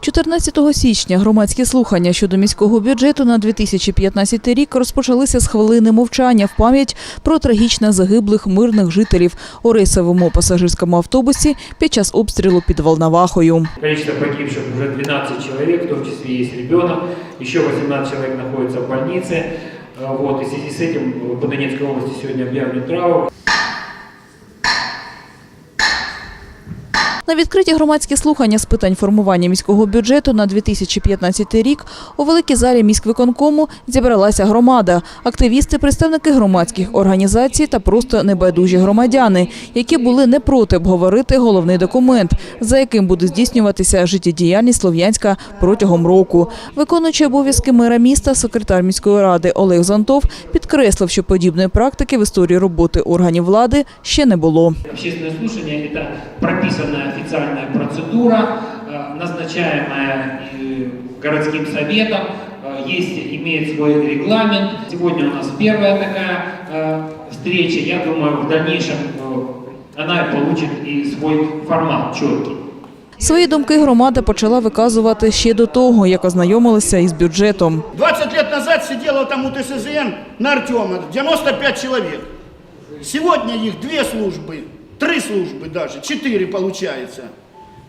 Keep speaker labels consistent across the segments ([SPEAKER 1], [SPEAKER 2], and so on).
[SPEAKER 1] 14 січня громадські слухання щодо міського бюджету на 2015 рік розпочалися з хвилини мовчання в пам'ять про трагічно загиблих мирних жителів у рейсовому пасажирському автобусі під час обстрілу під Волновахою.
[SPEAKER 2] Количество погибших уже 12 человек, в том числе есть ребенок. Еще 18 человек находятся в больнице. А, Вот, и в связи с этим по Донецкой области сегодня объявлен траур.
[SPEAKER 1] На відкриті громадські слухання з питань формування міського бюджету на 2015 рік у великій залі міськвиконкому зібралася громада, активісти, представники громадських організацій та просто небайдужі громадяни, які були не проти обговорити головний документ, за яким буде здійснюватися життєдіяльність Слов'янська протягом року. Виконуючий обов'язки мера міста, секретар міської ради Олег Зонтов підкреслив, що подібної практики в історії роботи органів влади ще не було.
[SPEAKER 2] Общественное слушание – это прописанная официальная процедура, э, назначаемая э, городским советом, э, есть, имеет свой регламент. Сегодня у нас первая такая э, встреча. Я думаю, в дальнейшем э, она получит и свой формат четкий.
[SPEAKER 1] Свої думки громада почала виказувати ще до того, як ознайомилися із бюджетом.
[SPEAKER 3] 20 лет назад сидело там у ТСЗН на Артема 95 человек. Сегодня их две службы, Три службы даже, четыре получается.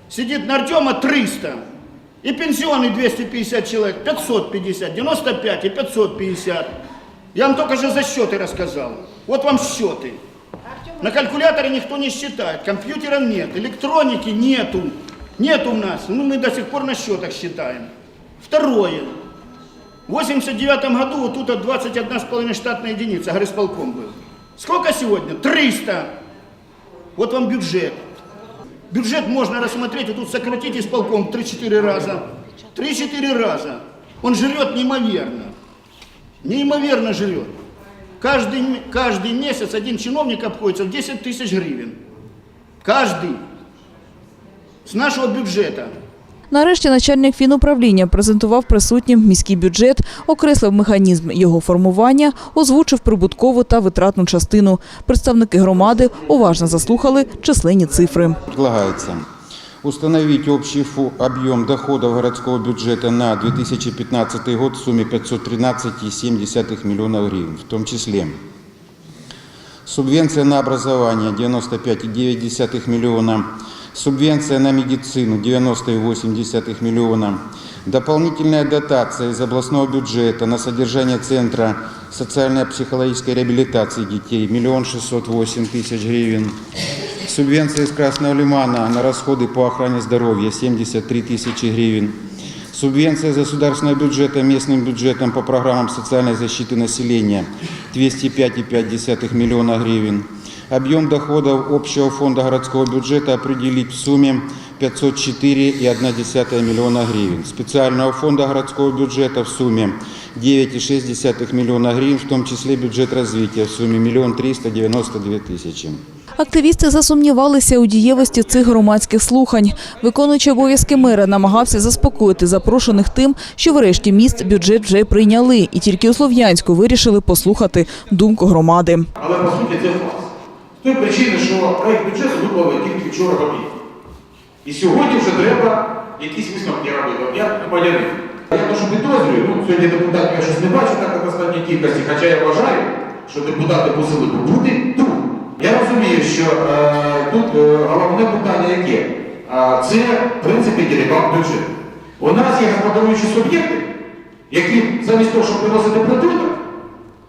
[SPEAKER 3] Сидит на Артема 300. И пенсионный 250 человек, 550, 95 и 550. Я вам только что за счеты рассказал. Вот вам счеты. На калькуляторе никто не считает, компьютера нет, электроники нету. Нет у нас, ну мы до сих пор на счетах считаем. Второе. В 89 году вот тут 21,5 штатная единица, горисполком был. Сколько сегодня? 300. Вот вам бюджет. Бюджет можно рассмотреть, и тут сократить исполком в 3-4 раза. 3-4 раза. Он жрет неимоверно. Неимоверно жрет. Каждый, м- каждый месяц один чиновник обходится в 10 тысяч гривен. Каждый. С нашего бюджета.
[SPEAKER 1] Нарешті начальник фінуправління презентував присутнім міський бюджет, окреслив механізм його формування, озвучив прибуткову та витратну частину. Представники громади уважно заслухали численні цифри.
[SPEAKER 4] Предлагается установить общий объем доходов городского бюджета на 2015 год в сумме 513,7 миллионов гривен, в том числе субвенция на образование 95,9 миллиона, субвенция на медицину 90,8 миллиона, дополнительная дотация из областного бюджета на содержание Центра социально-психологической реабилитации детей 1 608 тысяч гривен, Субвенция из Красного Лимана на расходы по охране здоровья 73 тысячи гривен. Субвенция из государственного бюджета местным бюджетом по программам социальной защиты населения 205,5 миллиона гривен. Объем доходов общего фонда городского бюджета определить в сумме 504,1 миллиона гривен. Специального фонда городского бюджета в сумме 9,6 миллиона гривен, в том числе бюджет развития в сумме 1 392 тысячи.
[SPEAKER 1] Активісти засумнівалися у дієвості цих громадських слухань. Виконуючий обов'язки мера намагався заспокоїти запрошених тим, що врешті міст бюджет вже прийняли, і тільки у Слов'янську вирішили послухати думку громади.
[SPEAKER 5] Але по суті це факт. З тої причини, що проєкт бюджету виклали тільки вчора. І сьогодні вже треба якісь висновки робити. Я громадянин. Я дуже підозрюю, ну сьогодні депутатів я щось не бачу так в останній кількості, хоча я вважаю, що депутати мусили б бути тут. Я розумію, що е, тут е, головне питання яке? Е, це, в принципі, дерибан бюджету. У нас є господарюючі суб'єкти, які замість того, щоб приносити прибуток,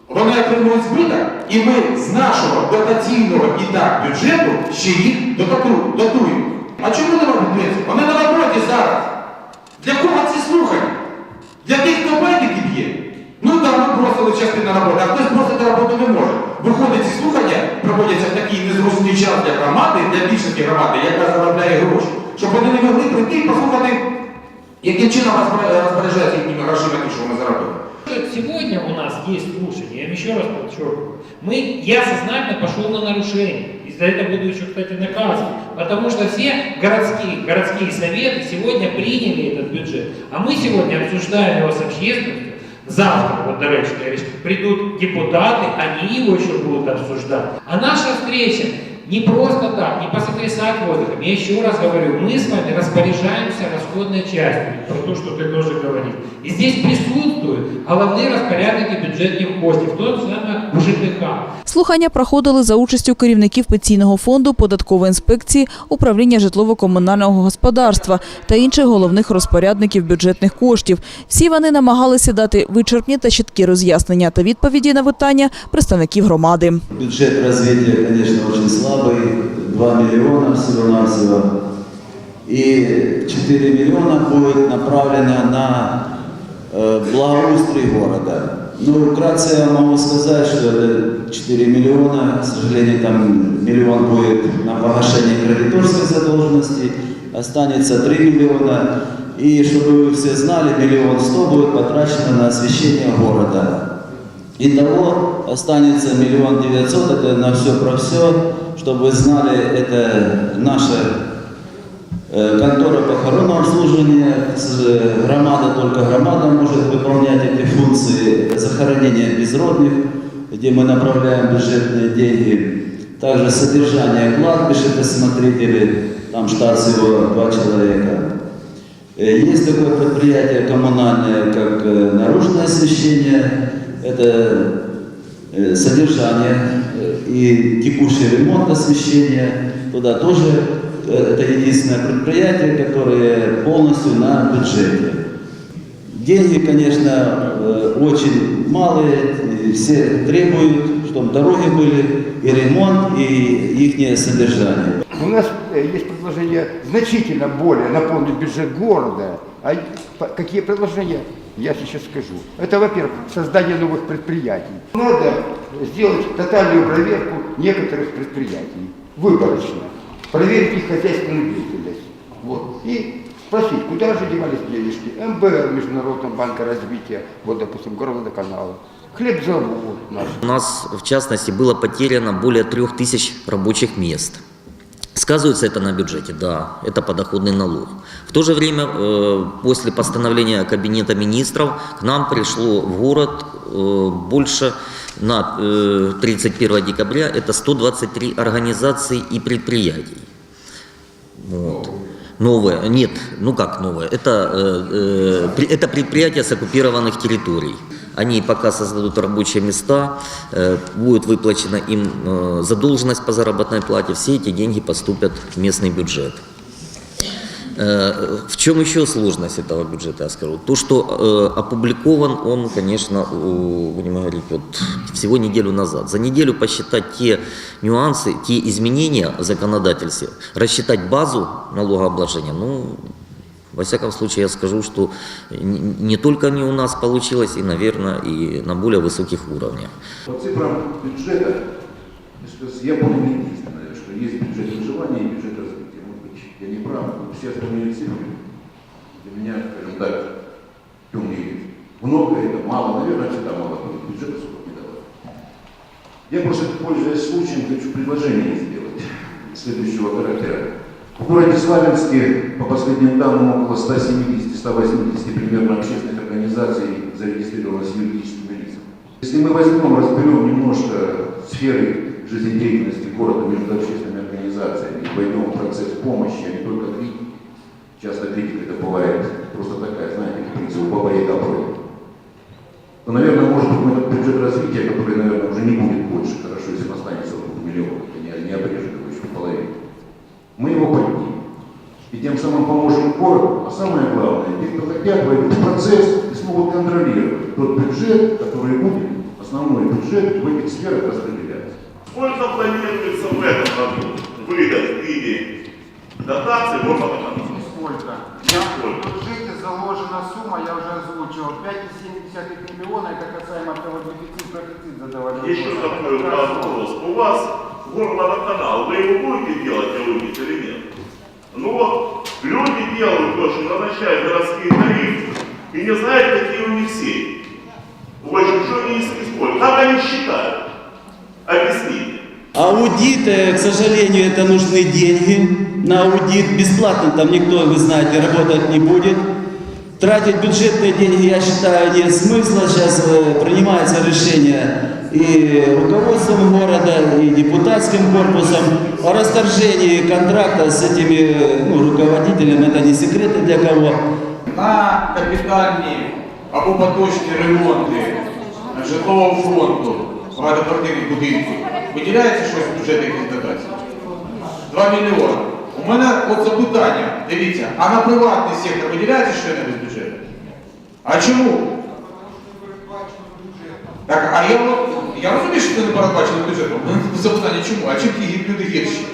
[SPEAKER 5] вони отримують збиток, і ми з нашого дотаційного і так бюджету ще їх дотату- дотуємо. А чому нема підприємців? Вони на роботі зараз. Для кого ці слухання? Для тих, хто байдики б'є. Ну так, ми бросили частину роботи, а хтось бросити роботу не може. Виходить, ці слухання проводяться в такий незручний час для громади, для більшості громади, яка заробляє гроші, щоб вони не могли прийти і послухати, яким чином розпоря- розпоряджаються їхніми грошима, ті, що вони заробили.
[SPEAKER 2] Сегодня у нас есть слушание, я еще раз подчеркиваю. Мы, я сознательно пошел на нарушение. И за это буду еще, кстати, наказан. Потому что все городские, городские советы сегодня приняли этот бюджет. А мы сегодня обсуждаем его с общественностью. Завтра, вот, до речі, придут депутаты, они его еще будут обсуждать. А наша встреча не просто так, не посотрясать воздухом. Я еще раз говорю, мы с вами распоряжаемся расходной частью, про то, что ты тоже говорил. И здесь присутствуют головные распорядники бюджетных коштів, в тому саме у ЖКХ.
[SPEAKER 1] Слухання проходили за участю керівників пенсійного фонду, податкової інспекції, управління житлово-комунального господарства та інших головних розпорядників бюджетних коштів. Всі вони намагалися дати вичерпні та чіткі роз'яснення та відповіді на питання представників громади.
[SPEAKER 6] Бюджет развития, конечно, очень слабый, 2 миллиона всего-навсего. И 4 миллиона будет направлено на э, благоустрой города. Ну, вкратце я могу сказать, что это 4 миллиона, к сожалению, там миллион будет на погашение кредиторской задолженности, останется 3 миллиона. И чтобы вы все знали, миллион сто будет потрачено на освещение города. Итого останется миллион девятьсот, это на все про все. Чтобы вы знали, это наша э, контора похоронного обслуживания. С- Громада, только громада может выполнять эти функции. Это захоронение безродных, где мы направляем бюджетные деньги. Также содержание кладбищ, это смотрители, там штат всего два человека. Э, Есть такое предприятие коммунальное, как э, наружное освещение, это э, содержание и текущий ремонт освещения. Туда тоже это единственное предприятие, которое полностью на бюджете. Деньги, конечно, э, очень малые, все требуют, чтобы дороги были, и ремонт, и их содержание.
[SPEAKER 7] У нас э, есть предложение значительно более наполнить бюджет города. А какие предложения? Я сейчас скажу. Это, во-первых, создание новых предприятий. Надо сделать тотальную проверку некоторых предприятий, выборочно. Проверить их хозяйственную деятельность. Вот. И спросить, куда же девались денежки? МБР, Международного банка развития, вот, допустим, городоканала. Хлебзавод наш.
[SPEAKER 8] У нас, в частности, было потеряно более трех тысяч рабочих мест. Сказывается это на бюджете, да, это подоходный налог. В то же время, э, после постановления Кабинета министров, к нам пришло в город э, больше на э, 31 декабря, это 123 организации и предприятий. Вот. Новые, нет, ну как новые, это, э, э, это предприятия с оккупированных территорий. Они пока создадут рабочие места, э, будет выплачена им задолженность по заработной плате, все эти деньги поступят в местный бюджет. Э, В чем еще сложность этого бюджета, я скажу? То, что э, опубликован он, конечно, будем говорить, вот всего неделю назад. За неделю посчитать те нюансы, те изменения в законодательстве, рассчитать базу налогообложения, ну, во всяком случае, я скажу, что не только не у нас получилось, и, наверное, и на более высоких уровнях.
[SPEAKER 9] По цифрам бюджета, я единственное, что есть бюджет выживания и бюджет я не прав, все остальные цифры для меня, скажем так, темные. Много это, мало, наверное, всегда мало будет бюджета, сколько не давать. Я просто, пользуясь случаем, хочу предложение сделать следующего характера. В городе Славянске, по последним данным, около 170-180 примерно общественных организаций зарегистрировалось юридическими лицами. Если мы возьмем, разберем немножко сферы жизнедеятельности города между общественными организациями и в процесс помощи, а не только критики, часто критика это бывает просто такая, знаете, как принцип баба и добро, то, наверное, может быть, этот бюджет развития, который, наверное, уже не будет больше, хорошо, если он останется в миллионах, и не, не обрежет его еще половину. Мы его поднимем. И тем самым поможем городу, а самое главное, те, кто хотят, войдут в процесс и смогут контролировать тот бюджет, который будет, основной бюджет в этих сферах распределяться.
[SPEAKER 5] Сколько планируется в этом году выдать виде дотации в водоканалу?
[SPEAKER 4] Сколько?
[SPEAKER 5] Сколько?
[SPEAKER 4] В бюджете заложена сумма, я уже озвучил, 5,7 миллиона, это касаемо того дефицит, профицит задавали.
[SPEAKER 5] Еще такой вопрос. У вас горводоканал, вы его будете делать аудит или нет? Ну вот, люди делают то, что назначают городские тарифы, и не знают, какие у них сети. Очень что они используют. Как они считают? Объясните.
[SPEAKER 6] Аудит, э, к сожалению, это нужны деньги. На аудит бесплатно там никто, вы знаете, работать не будет. Тратить бюджетные деньги, я считаю, нет смысла. Сейчас э, принимается решение и руководством города, и депутатским корпусом о расторжении контракта с этими ну, руководителями. Это не секреты для кого.
[SPEAKER 5] на капітальні або поточні ремонти житлового фонду багатоквартирних будинків виділяється щось в бюджеті якісь дотації? 2 мільйони. У мене от запитання, дивіться, а на приватний сектор виділяється щось з бюджету? А чому? Так, а я, я розумію, що це не передбачено бюджетом. Запитання чому? А чим ті люди гірші?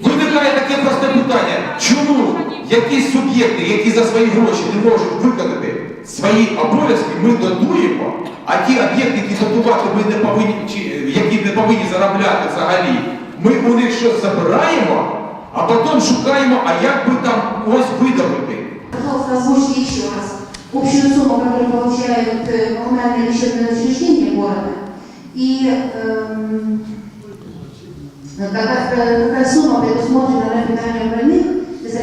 [SPEAKER 5] Виникає таке просте питання. Чому якісь суб'єкти, які за свої гроші не можуть виконати свої обов'язки, ми додуємо, а ті об'єкти, які дотувати ми не повинні, чи які не повинні заробляти взагалі, ми у них щось забираємо, а потім шукаємо, а як би там когось видавити.
[SPEAKER 10] Пожалуйста, озвучьте еще раз общую сумму, которую получают э, коммунальные лечебные учреждения города, и эм, какая, э, какая сумма предусмотрена на питание больных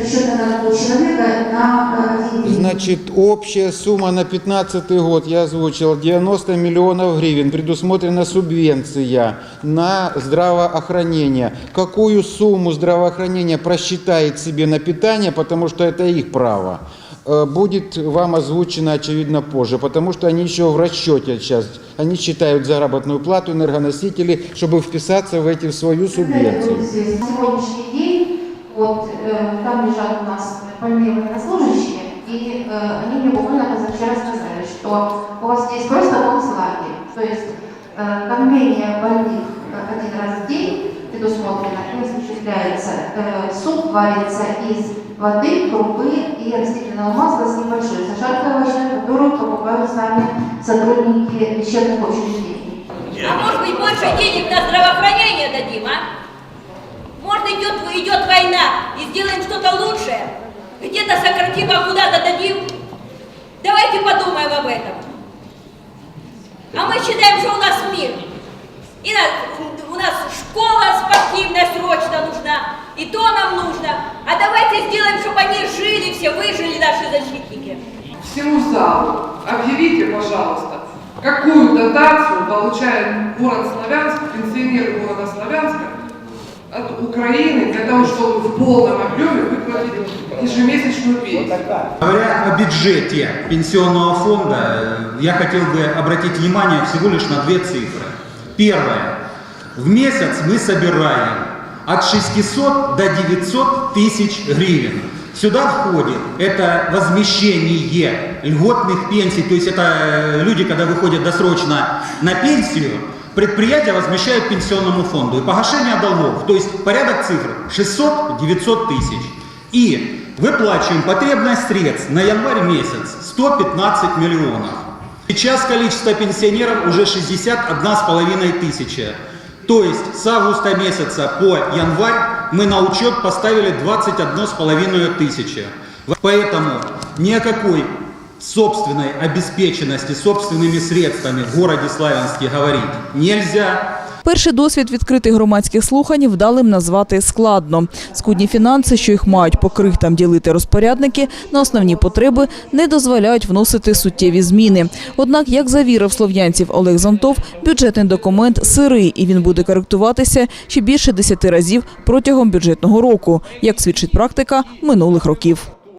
[SPEAKER 10] из расчета на одного человека на один день.
[SPEAKER 4] Значит, общая сумма на 2015 год, я озвучил, 90 миллионов гривен. Предусмотрена субвенция на здравоохранение. Какую сумму здравоохранения просчитает себе на питание, потому что это их право, э, будет вам озвучено, очевидно, позже, потому что они еще в расчете сейчас. Они считают заработную плату энергоносителей, чтобы вписаться в эти в свою субвенцию.
[SPEAKER 10] сегодняшний день вот э, там лежат у нас больные военнослужащие, и э, они мне буквально позавчера сказали, что у вас здесь просто концлагерь, то есть э, кормление больных э, один раз в день предусмотрено и осуществляется. Э, суп варится из воды, крупы и растительного масла с небольшой зажаркой овощной, которую покупают сами сотрудники лечебных учреждений.
[SPEAKER 11] А может быть больше денег на здравоохранение дадим, а? Может идет, идет война и сделаем что-то лучшее? Где-то сократим, а куда-то дадим? Давайте подумаем об этом. А мы считаем, что у нас мир. И у нас школа спортивная срочно нужна, и то нам нужно. А давайте сделаем, чтобы они жили все, выжили наши защитники.
[SPEAKER 12] всему залу объявите, пожалуйста, какую дотацию получает город Славянск, пенсионеры города Славянска от Украины для того, чтобы в полном объеме выплатить ежемесячную пенсию.
[SPEAKER 13] Говоря о бюджете пенсионного фонда, я хотел бы обратить внимание всего лишь на две цифры. Первое. В месяц мы собираем от 600 до 900 тысяч гривен. Сюда входит это возмещение льготных пенсий, то есть это э, люди, когда выходят досрочно на пенсию, предприятия возмещают пенсионному фонду и погашение долгов, то есть порядок цифр 600-900 тысяч. И выплачиваем потребность средств на январь месяц 115 миллионов. Сейчас количество пенсионеров уже 61,5 тысяча. То есть с августа месяца по январь мы на учет поставили 21,5 тысячи. Поэтому ни о какой собственной обеспеченности собственными средствами в городе Славянске говорить нельзя.
[SPEAKER 1] Перший досвід відкритих громадських слухань вдалим назвати складно. Скудні фінанси, що їх мають по крихтам ділити розпорядники, на основні потреби не дозволяють вносити суттєві зміни. Однак, як завірив слов'янців Олег Зонтов, бюджетний документ сирий і він буде коректуватися ще більше десяти разів протягом бюджетного року, як свідчить практика минулих років.